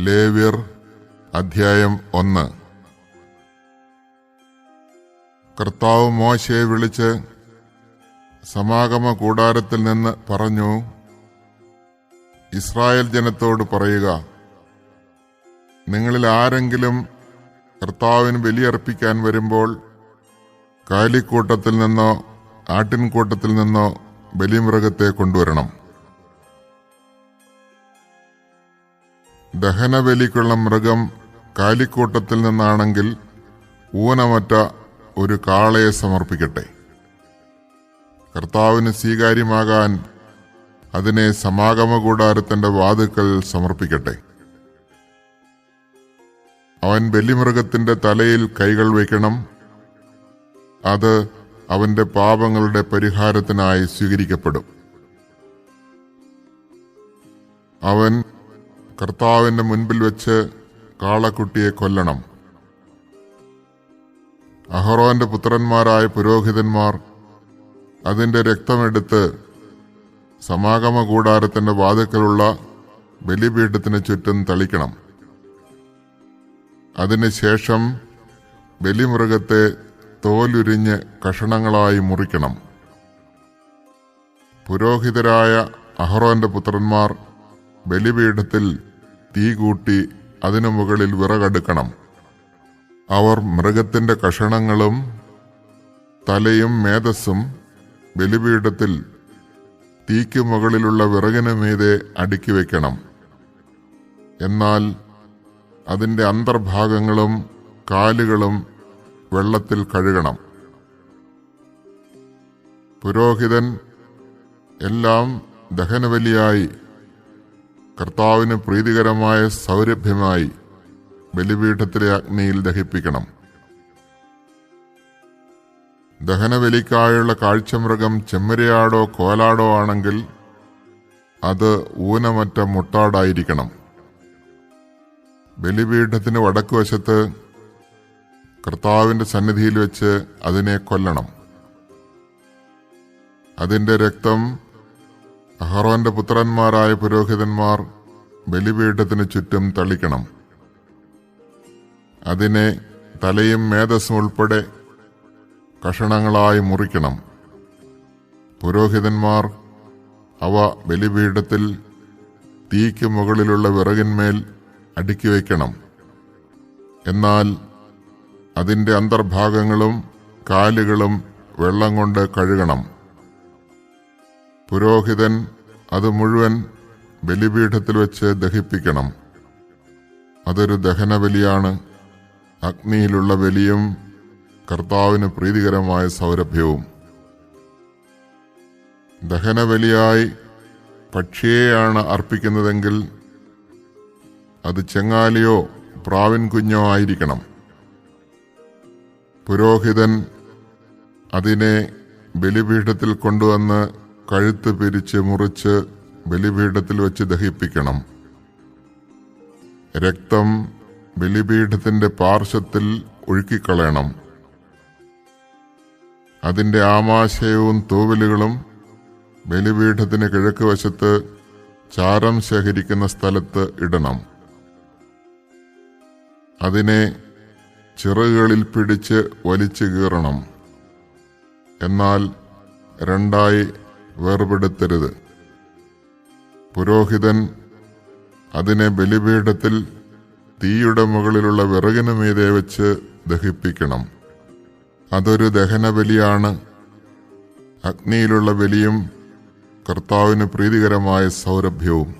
ലേവ്യർ അധ്യായം ഒന്ന്. കർത്താവ് മോശയെ വിളിച്ച് സമാഗമ കൂടാരത്തിൽ നിന്ന് പറഞ്ഞു ഇസ്രായേൽ ജനത്തോട് പറയുക നിങ്ങളിൽ ആരെങ്കിലും കർത്താവിന് ബലിയർപ്പിക്കാൻ വരുമ്പോൾ കാലിക്കൂട്ടത്തിൽ നിന്നോ ആട്ടിൻകൂട്ടത്തിൽ നിന്നോ ബലിമൃഗത്തെ കൊണ്ടുവരണം. ദഹനബലിക്കുള്ള മൃഗം കാലിക്കൂട്ടത്തിൽ നിന്നാണെങ്കിൽ ഊനമറ്റ ഒരു കാളയെ സമർപ്പിക്കട്ടെ. കർത്താവിന് സ്വീകാര്യമാകാൻ അതിനെ സമാഗമ കൂടാരത്തിന്റെ വാതുക്കൽ സമർപ്പിക്കട്ടെ. അവൻ ബലിമൃഗത്തിന്റെ തലയിൽ കൈകൾ വയ്ക്കണം. അത് അവന്റെ പാപങ്ങളുടെ പരിഹാരത്തിനായി സ്വീകരിക്കപ്പെടും. അവൻ കർത്താവിന്റെ മുൻപിൽ വെച്ച് കാളക്കുട്ടിയെ കൊല്ലണം. അഹറോന്റെ പുത്രന്മാരായ പുരോഹിതന്മാർ അതിന്റെ രക്തമെടുത്ത് സമാഗമ കൂടാരത്തിന്റെ വാതുക്കലുള്ള ബലിപീഠത്തിന് ചുറ്റും തളിക്കണം. അതിനുശേഷം ബലിമൃഗത്തെ തോലുരിഞ്ഞ് കഷണങ്ങളായി മുറിക്കണം. പുരോഹിതരായ അഹറോന്റെ പുത്രന്മാർ ബലിപീഠത്തിൽ തീ കൂട്ടി അതിനു മുകളിൽ വിറകടുക്കണം. അവർ മൃഗത്തിന്റെ കഷണങ്ങളും തലയും മേധസ്സും ബലിപീഠത്തിൽ തീക്ക് മുകളിലുള്ള വിറകിനു മീതെ അടുക്കി വയ്ക്കണം എന്നാൽ അതിന്റെ അന്തർഭാഗങ്ങളും കാലുകളും വെള്ളത്തിൽ കഴുകണം. പുരോഹിതൻ എല്ലാം ദഹനബലിയായി കർത്താവിന് പ്രീതികരമായ സൗരഭ്യമായി ബലിപീഠത്തിലെ അഗ്നിയിൽ ദഹിപ്പിക്കണം. ദഹനബലിക്കായുള്ള കാഴ്ചമൃഗം ചെമ്മരിയാടോ കോലാടോ ആണെങ്കിൽ അത് ഊനമറ്റ മുട്ടാടായിരിക്കണം. ബലിപീഠത്തിന് വടക്കുവശത്ത് കർത്താവിന്റെ സന്നിധിയിൽ വെച്ച് അതിനെ കൊല്ലണം. അതിന്റെ രക്തം അഹറോന്റെ പുത്രന്മാരായ പുരോഹിതന്മാർ ബലിപീഠത്തിന് ചുറ്റും തളിക്കണം. അതിനെ തലയും മേധസ്സും ഉൾപ്പെടെ കഷണങ്ങളായി മുറിക്കണം. പുരോഹിതന്മാർ അവ ബലിപീഠത്തിൽ തീക്ക് മുകളിലുള്ള വിറകിന്മേൽ അടുക്കി വയ്ക്കണം. എന്നാൽ അതിന്റെ അന്തർഭാഗങ്ങളും കാലുകളും വെള്ളം കൊണ്ട് കഴുകണം. പുരോഹിതൻ അത് മുഴുവൻ ബലിപീഠത്തിൽ വെച്ച് ദഹിപ്പിക്കണം. അതൊരു ദഹനബലിയാണ്. അഗ്നിയിലുള്ള ബലിയും കർത്താവിന് പ്രീതികരമായ സൗരഭ്യവും. ദഹനബലിയായി പക്ഷിയെയാണ് അർപ്പിക്കുന്നതെങ്കിൽ അത് ചെങ്ങാലിയോ പ്രാവിൻ കുഞ്ഞോ ആയിരിക്കണം. പുരോഹിതൻ അതിനെ ബലിപീഠത്തിൽ കൊണ്ടുവന്ന് കഴുത്ത് പിരിച്ച് മുറിച്ച് ബലിപീഠത്തിൽ വെച്ച് ദഹിപ്പിക്കണം. രക്തം ബലിപീഠത്തിന്റെ പാർശ്വത്തിൽ ഒഴുക്കിക്കളയണം. അതിന്റെ ആമാശയവും തൂവലുകളും ബലിപീഠത്തിന് കിഴക്ക് വശത്ത് ചാരം ശേഖരിക്കുന്ന സ്ഥലത്ത് ഇടണം. അതിനെ ചിറകുകളിൽ പിടിച്ച് വലിച്ചു കീറണം. എന്നാൽ രണ്ടായി വേർപെടുത്തരുത്. പുരോഹിതൻ അതിനെ ബലിപീഠത്തിൽ തീയുടെ മുകളിലുള്ള വിറകിനു മീതെ വെച്ച് ദഹിപ്പിക്കണം. അതൊരു ദഹനബലിയാണ് അഗ്നിയിലുള്ള ബലിയും കർത്താവിന് പ്രീതികരമായ സൗരഭ്യവും.